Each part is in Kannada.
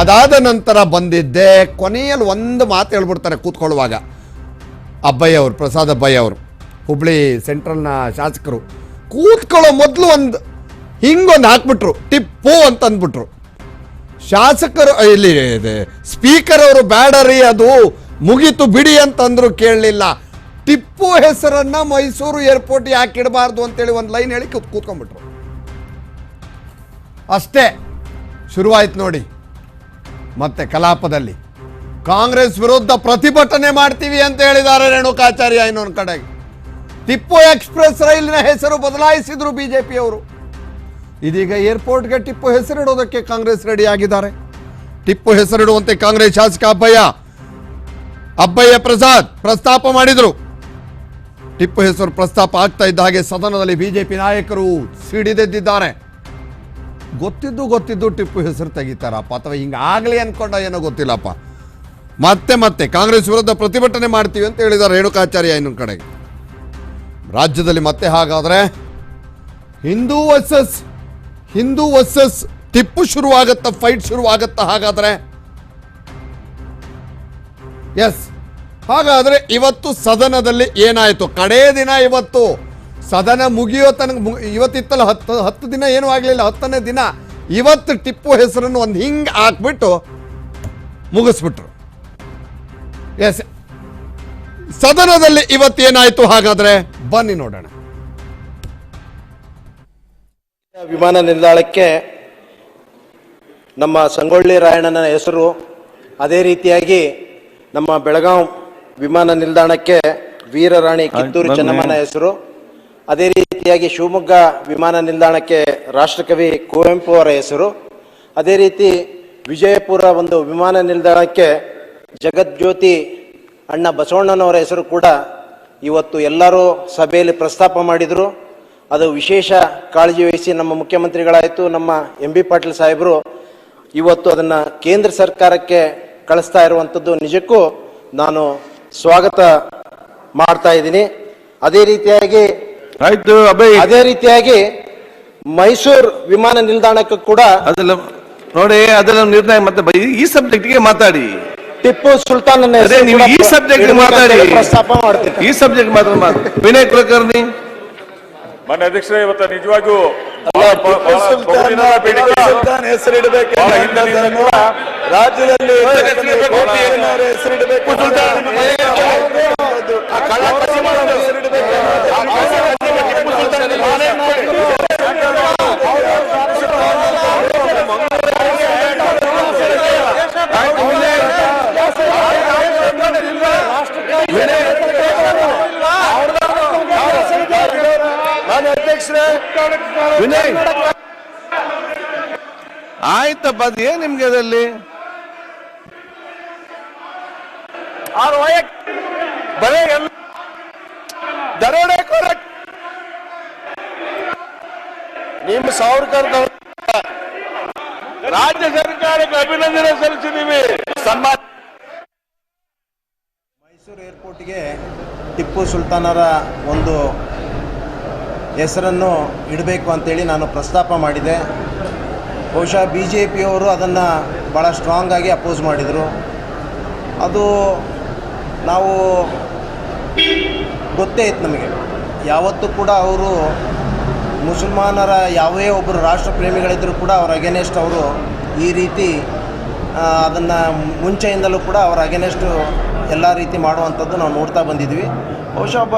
ಅದಾದ ನಂತರ ಬಂದಿದ್ದೆ. ಕೊನೆಯಲ್ಲಿ ಒಂದು ಮಾತು ಹೇಳ್ಬಿಡ್ತಾರೆ ಕೂತ್ಕೊಳ್ಳುವಾಗ. ಅಬ್ಬಯ್ಯ ಅವರು ಪ್ರಸಾದ್ ಅಬ್ಬಯ್ಯ ಅವರು ಹುಬ್ಳಿ ಸೆಂಟ್ರಲ್ನ ಶಾಸಕರು, ಕೂತ್ಕೊಳ್ಳೋ ಮೊದಲು ಒಂದು ಹಿಂಗೊಂದು ಹಾಕ್ಬಿಟ್ರು, ಟಿಪ್ಪು ಅಂತ ಅಂದ್ಬಿಟ್ರು. ಶಾಸಕರು ಇಲ್ಲಿ ಸ್ಪೀಕರ್ ಅವರು ಬ್ಯಾಡರಿ ಅದು, ಮುಗೀತು ಬಿಡಿ ಅಂತಂದ್ರು ಕೇಳಲಿಲ್ಲ. ಟಿಪ್ಪು ಹೆಸರನ್ನ ಮೈಸೂರು ಏರ್ಪೋರ್ಟ್ ಯಾಕೆ ಇಡಬಾರ್ದು ಅಂತೇಳಿ ಒಂದು ಲೈನ್ ಹೇಳಿ ಕೂತ್ ಕೂತ್ಕೊಂಡ್ಬಿಟ್ರು. ಅಷ್ಟೇ. ಶುರುವಾಯ್ತು ನೋಡಿ. ಮತ್ತೆ ಕಲಾಪದಲ್ಲಿ. ಕಾಂಗ್ರೆಸ್ ವಿರುದ್ಧ ಪ್ರತಿಭಟನೆ ಮಾಡ್ತೀವಿ ಅಂತ ಹೇಳಿದ್ದಾರೆ ರೇಣುಕಾಚಾರ್ಯ ಇನ್ನೊಂದು ಕಡೆಗೆ. ಟಿಪ್ಪು ಎಕ್ಸ್ಪ್ರೆಸ್ ರೈಲಿನ ಹೆಸರು ಬದಲಾಯಿಸಿದ್ರು ಬಿಜೆಪಿಯವರು. ಇದೀಗ ಏರ್ಪೋರ್ಟ್ಗೆ ಟಿಪ್ಪು ಹೆಸರಿಡೋದಕ್ಕೆ ಕಾಂಗ್ರೆಸ್ ರೆಡಿ ಆಗಿದ್ದಾರೆ ಟಿಪ್ಪು ಹೆಸರಿಡುವಂತೆ ಕಾಂಗ್ರೆಸ್ ಶಾಸಕ ಅಬ್ಬಯ್ಯ ಅಬ್ಬಯ್ಯ ಪ್ರಸಾದ್ ಪ್ರಸ್ತಾಪ ಮಾಡಿದರು. ಟಿಪ್ಪು ಹೆಸರು ಪ್ರಸ್ತಾಪ ಆಗ್ತಾ ಇದ್ದ ಹಾಗೆ ಸದನದಲ್ಲಿ ಬಿಜೆಪಿ ನಾಯಕರು ಸಿಡಿದೆದ್ದಿದ್ದಾರೆ ಗೊತ್ತಿದ್ದು ಗೊತ್ತಿದ್ದು ಟಿಪ್ಪು ಹೆಸರು ತೆಗಿತಾರಪ್ಪ. ಅಥವಾ ಹಿಂಗಾಗಲಿ ಅನ್ಕೊಂಡ ಏನೋ ಗೊತ್ತಿಲ್ಲಪ್ಪ. ಮತ್ತೆ ಮತ್ತೆ ಕಾಂಗ್ರೆಸ್ ವಿರುದ್ಧ ಪ್ರತಿಭಟನೆ ಮಾಡ್ತೀವಿ ಅಂತ ಹೇಳಿದ್ದಾರೆ ರೇಣುಕಾಚಾರ್ಯ ಇನ್ನೊಂದು ಕಡೆಗೆ. ರಾಜ್ಯದಲ್ಲಿ ಮತ್ತೆ ಹಾಗಾದರೆ ಹಿಂದೂ ವರ್ಸಸ್ ಹಿಂದೂ ವರ್ಸಸ್ ಟಿಪ್ಪು ಶುರುವಾಗತ್ತ ಫೈಟ್ ಶುರುವಾಗತ್ತ ಹಾಗಾದರೆ? ಎಸ್ ಹಾಗಾದರೆ ಇವತ್ತು ಸದನದಲ್ಲಿ ಏನಾಯಿತು? ಕಡೇ ದಿನ ಇವತ್ತು. ಸದನ ಮುಗಿಯೋ ತನಕ ಮು- ಇವತ್ತಿತ್ತಲ್ಲ ಹತ್ತು ಹತ್ತು ದಿನ ಏನೂ ಆಗಲಿಲ್ಲ ಹತ್ತನೇ ದಿನ ಇವತ್ತು ಟಿಪ್ಪು ಹೆಸರನ್ನು ಒಂದು ಹಿಂಗೆ ಹಾಕ್ಬಿಟ್ಟು ಮುಗಿಸ್ಬಿಟ್ರು. ಎಸ್ ಸದನದಲ್ಲಿ ಇವತ್ತೇನಾಯ್ತು ಹಾಗಾದ್ರೆ? ಬನ್ನಿ ನೋಡೋಣ. ವಿಮಾನ ನಿಲ್ದಾಣಕ್ಕೆ ನಮ್ಮ ಸಂಗೊಳ್ಳಿ ರಾಯಣ್ಣನ ಹೆಸರು ಅದೇ ರೀತಿಯಾಗಿ ನಮ್ಮ ಬೆಳಗಾಂ ವಿಮಾನ ನಿಲ್ದಾಣಕ್ಕೆ ವೀರರಾಣಿ ಕಿತ್ತೂರು ಚೆನ್ನಮ್ಮನ ಹೆಸರು. ಅದೇ ರೀತಿಯಾಗಿ ಶಿವಮೊಗ್ಗ ವಿಮಾನ ನಿಲ್ದಾಣಕ್ಕೆ ರಾಷ್ಟ್ರಕವಿ ಕುವೆಂಪು ಅವರ ಹೆಸರು. ಅದೇ ರೀತಿ ವಿಜಯಪುರ ಒಂದು ವಿಮಾನ ನಿಲ್ದಾಣಕ್ಕೆ ಜಗಜ್ಯೋತಿ ಅಣ್ಣ ಬಸವಣ್ಣನವರ ಹೆಸರು ಕೂಡ ಇವತ್ತು ಎಲ್ಲರೂ ಸಭೆಯಲ್ಲಿ ಪ್ರಸ್ತಾಪ ಮಾಡಿದರು. ಅದು ವಿಶೇಷ ಕಾಳಜಿ ವಹಿಸಿ ನಮ್ಮ ಮುಖ್ಯಮಂತ್ರಿಗಳಾಯಿತು, ನಮ್ಮ ಎಂ ಬಿ ಪಾಟೀಲ್ ಸಾಹೇಬರು ಇವತ್ತು ಅದನ್ನು ಕೇಂದ್ರ ಸರ್ಕಾರಕ್ಕೆ ಕಳಿಸ್ತಾ ಇರುವಂಥದ್ದು ನಿಜಕ್ಕೂ ನಾನು ಸ್ವಾಗತ ಮಾಡ್ತಾ ಇದ್ದೀನಿ. ಅದೇ ರೀತಿಯಾಗಿ ಆಯ್ತು ಅಭಯ್. ಅದೇ ರೀತಿಯಾಗಿ ಮೈಸೂರು ವಿಮಾನ ನಿಲ್ದಾಣಕ್ಕೆ ಕೂಡ ಅದೆಲ್ಲ ನೋಡಿ ಅದೆಲ್ಲ ನಿರ್ಣಯ ಮತ್ತೆ ಬೈ- ಈ ಸಬ್ಜೆಕ್ಟ್ಗೆ ಮಾತಾಡಿ. ಟಿಪ್ಪು ಸುಲ್ತಾನ್ ಅದೇ ನೀವು ಈ ಸಬ್ಜೆಕ್ಟ್ ಮಾತಾಡಿ. ಪ್ರಸ್ತಾಪ ಮಾಡ್ತೀನಿ ಈ ಸಬ್ಜೆಕ್ಟ್ ಮಾತ್ರ ಮಾತು. ವಿನಯ್ ಕುಲಕರ್ಣಿ. ಮಾನ್ಯ ಅಧ್ಯಕ್ಷರೇ ಇವತ್ತು ನಿಜವಾಗಿಯೂ ಹೆಸರಿಡಬೇಕು ರಾಜ್ಯದಲ್ಲಿ ಬಹಳ ಬಹುದಿನದ ಬೇಡಿಕೆ ಹೆಸರಿಡಬೇಕು ಬಹಳ ಹಿಂದಿನಿಂದ ಕೂಡ ರಾಜ್ಯದಲ್ಲಿ ಟಿಪ್ಪು ಸುಲ್ತಾನ್ ಆ ಕಳ್ಳ ಕಸಿ ಮಾಡೋದು ಹೆಸರಿಡಬೇಕು. ಟಿಪ್ಪು ಸುಲ್ತಾನ್ ನಾನೇ ಮಾಡಿ. ವಿನಯ್. ಆಯ್ತಪ್ಪ ಅದು ಏನ್ ನಿಮ್ಗೆ ಅದರಲ್ಲಿ? ದರೋಡೆ ದರೋಡೆಕೋರ ನಿಮ್ಮ ಸಾವ್ರಕರ್ ರಾಜ್ಯ ಸರ್ಕಾರಕ್ಕೆ ಅಭಿನಂದನೆ ಸಲ್ಲಿಸಿದೀವಿ. ಸನ್ಮಾನ ಮೈಸೂರು ಏರ್ಪೋರ್ಟ್ಗೆ ಟಿಪ್ಪು ಸುಲ್ತಾನರ ಒಂದು ಹೆಸರನ್ನು ಇಡಬೇಕು ಅಂತೇಳಿ ನಾನು ಪ್ರಸ್ತಾಪ ಮಾಡಿದೆ. ಬಹುಶಃ ಬಿ ಜೆ ಪಿಯವರು ಅದನ್ನು ಭಾಳ ಸ್ಟ್ರಾಂಗಾಗಿ ಅಪೋಸ್ ಮಾಡಿದರು. ಅದು ನಾವು ಗೊತ್ತೇ ಇತ್ತು ನಮಗೆ. ಯಾವತ್ತೂ ಕೂಡ ಅವರು ಮುಸಲ್ಮಾನರ ಯಾವುದೇ ಒಬ್ಬರು ರಾಷ್ಟ್ರ ಪ್ರೇಮಿಗಳಿದ್ದರೂ ಕೂಡ ಅವರ ಅಗೇನೆಸ್ಟ್ ಅವರು ಈ ರೀತಿ ಅದನ್ನು ಮುಂಚೆಯಿಂದಲೂ ಕೂಡ ಅವರ ಅಗೇನೆಸ್ಟು ಎಲ್ಲ ರೀತಿ ಮಾಡುವಂಥದ್ದು ನಾವು ನೋಡ್ತಾ ಬಂದಿದ್ವಿ. ಬಹುಶಃ ಒಬ್ಬ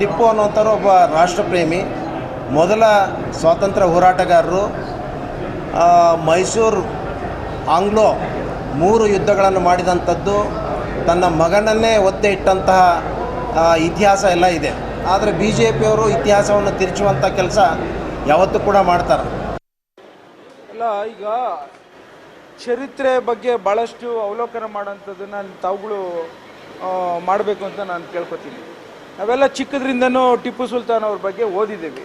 ಟಿಪ್ಪು ಅನ್ನೋಂಥವ್ರು ಒಬ್ಬ ರಾಷ್ಟ್ರಪ್ರೇಮಿ. ಮೊದಲ ಸ್ವಾತಂತ್ರ್ಯ ಹೋರಾಟಗಾರರು ಮೈಸೂರು ಆಂಗ್ಲೋ ಮೂರು ಯುದ್ಧಗಳನ್ನು ಮಾಡಿದಂಥದ್ದು, ತನ್ನ ಮಗನನ್ನೇ ಒತ್ತೆ ಇಟ್ಟಂತಹ ಇತಿಹಾಸ ಎಲ್ಲ ಇದೆ. ಆದರೆ ಬಿ ಜೆ ಪಿಯವರು ಇತಿಹಾಸವನ್ನು ತಿರುಚುವಂಥ ಕೆಲಸ ಯಾವತ್ತೂ ಕೂಡ ಮಾಡ್ತಾರೆ. ಅಲ್ಲ, ಈಗ ಚರಿತ್ರೆ ಬಗ್ಗೆ ಭಾಳಷ್ಟು ಅವಲೋಕನ ಮಾಡೋಂಥದ್ದನ್ನು ತಾವುಗಳು ಮಾಡಬೇಕು ಅಂತ ನಾನು ಕೇಳ್ಕೊತೀನಿ. ನಾವೆಲ್ಲ ಚಿಕ್ಕದ್ರಿಂದನೂ ಟಿಪ್ಪು ಸುಲ್ತಾನ್ ಅವ್ರ ಬಗ್ಗೆ ಓದಿದ್ದೀವಿ.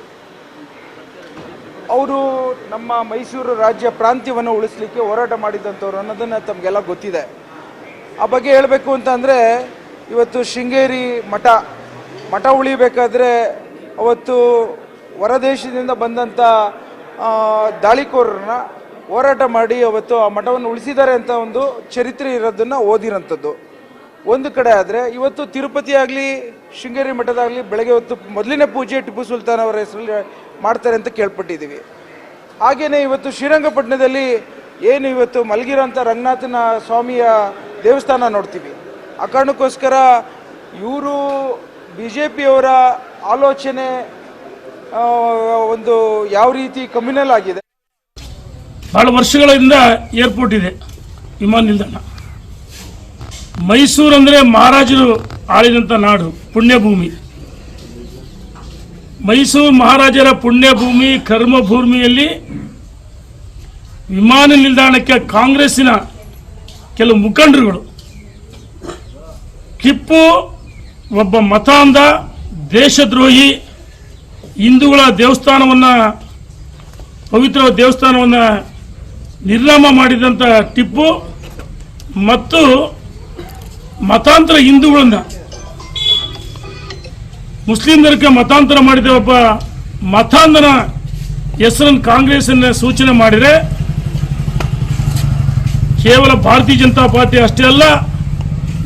ಅವರು ನಮ್ಮ ಮೈಸೂರು ರಾಜ್ಯ ಪ್ರಾಂತ್ಯವನ್ನು ಉಳಿಸ್ಲಿಕ್ಕೆ ಹೋರಾಟ ಮಾಡಿದಂಥವ್ರು ಅನ್ನೋದನ್ನು ತಮಗೆಲ್ಲ ಗೊತ್ತಿದೆ. ಆ ಬಗ್ಗೆ ಹೇಳಬೇಕು ಅಂತಂದರೆ, ಇವತ್ತು ಶೃಂಗೇರಿ ಮಠ ಮಠ ಉಳಿಬೇಕಾದ್ರೆ ಅವತ್ತು ಹೊರದೇಶದಿಂದ ಬಂದಂಥ ದಾಳಿಕೋರರನ್ನ ಹೋರಾಟ ಮಾಡಿ ಅವತ್ತು ಆ ಮಠವನ್ನು ಉಳಿಸಿದ್ದಾರೆ ಅಂತ ಒಂದು ಚರಿತ್ರೆ ಇರೋದನ್ನ ಓದಿರೋಂಥದ್ದು. ಒಂದು ಕಡೆ ಆದರೆ ಇವತ್ತು ತಿರುಪತಿ ಆಗಲಿ, ಶೃಂಗೇರಿ ಮಠದಾಗಲಿ ಬೆಳಗ್ಗೆ ಹೊತ್ತು ಮೊದಲಿನ ಪೂಜೆ ಟಿಪ್ಪು ಸುಲ್ತಾನ್ ಅವರ ಹೆಸರಲ್ಲಿ ಮಾಡ್ತಾರೆ ಅಂತ ಕೇಳ್ಪಟ್ಟಿದ್ದೀವಿ. ಹಾಗೆಯೇ ಇವತ್ತು ಶ್ರೀರಂಗಪಟ್ಟಣದಲ್ಲಿ ಏನು ಇವತ್ತು ಮಲಗಿರೋಂಥ ರಂಗನಾಥನ ಸ್ವಾಮಿಯ ದೇವಸ್ಥಾನ ನೋಡ್ತೀವಿ. ಆ ಕಾರಣಕ್ಕೋಸ್ಕರ ಇವರು ಬಿ ಜೆ ಪಿಯವರ ಆಲೋಚನೆ ಒಂದು ಯಾವ ರೀತಿ ಕಮ್ಯುನಲ್ ಆಗಿದೆ. ಬಹಳ ವರ್ಷಗಳಿಂದ ಏರ್ಪೋರ್ಟ್ ಇದೆ, ವಿಮಾನ ನಿಲ್ದಾಣ. ಮೈಸೂರು ಅಂದರೆ ಮಹಾರಾಜರು ಆಳಿದಂಥ ನಾಡು, ಪುಣ್ಯಭೂಮಿ. ಮೈಸೂರು ಮಹಾರಾಜರ ಪುಣ್ಯಭೂಮಿ, ಕರ್ಮಭೂಮಿಯಲ್ಲಿ ವಿಮಾನ ನಿಲ್ದಾಣಕ್ಕೆ ಕಾಂಗ್ರೆಸ್ಸಿನ ಕೆಲವು ಮುಖಂಡರುಗಳು. ಟಿಪ್ಪು ಒಬ್ಬ ಮತಾಂಧ, ದೇಶದ್ರೋಹಿ, ಹಿಂದೂಗಳ ದೇವಸ್ಥಾನವನ್ನು, ಪವಿತ್ರ ದೇವಸ್ಥಾನವನ್ನು ನಿರ್ನಾಮ ಮಾಡಿದಂಥ ಟಿಪ್ಪು ಮತ್ತು ಮತಾಂತರ ಹಿಂದೂಗಳನ್ನ. ಮುಸ್ಲಿಂ ಧರ್ಮಕ್ಕೆ ಮತಾಂತರ ಮಾಡಿದ ಒಬ್ಬ ಮತಾಂಧನ ಹೆಸರನ್ನು ಕಾಂಗ್ರೆಸ್ನ ಸೂಚನೆ ಮಾಡಿದರೆ, ಕೇವಲ ಭಾರತೀಯ ಜನತಾ ಪಾರ್ಟಿ ಅಷ್ಟೇ ಅಲ್ಲ,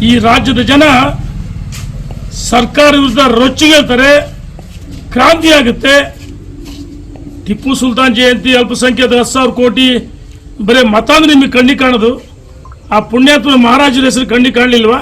ಈ ರಾಜ್ಯದ ಜನ ಸರ್ಕಾರ ವಿರುದ್ಧ ರೊಚ್ಚಿಗೆಳ್ತಾರೆ ಕ್ರಾಂತಿ ಆಗುತ್ತೆ. ಟಿಪ್ಪು ಸುಲ್ತಾನ್ ಜಯಂತಿ ಅಲ್ಪಸಂಖ್ಯಾತ ಹತ್ತು ಸಾವಿರ ಕೋಟಿ, ಬರೀ ಮತಾಂಧ ನಿಮಗೆ ಕಣ್ಣಿ ಕಾಣೋದು. ಆ ಪುಣ್ಯಾತ್ಮ ಮಹಾರಾಜರ ಹೆಸರು ಕಣ್ಣಿ ಕಾಣಲಿಲ್ವಾ?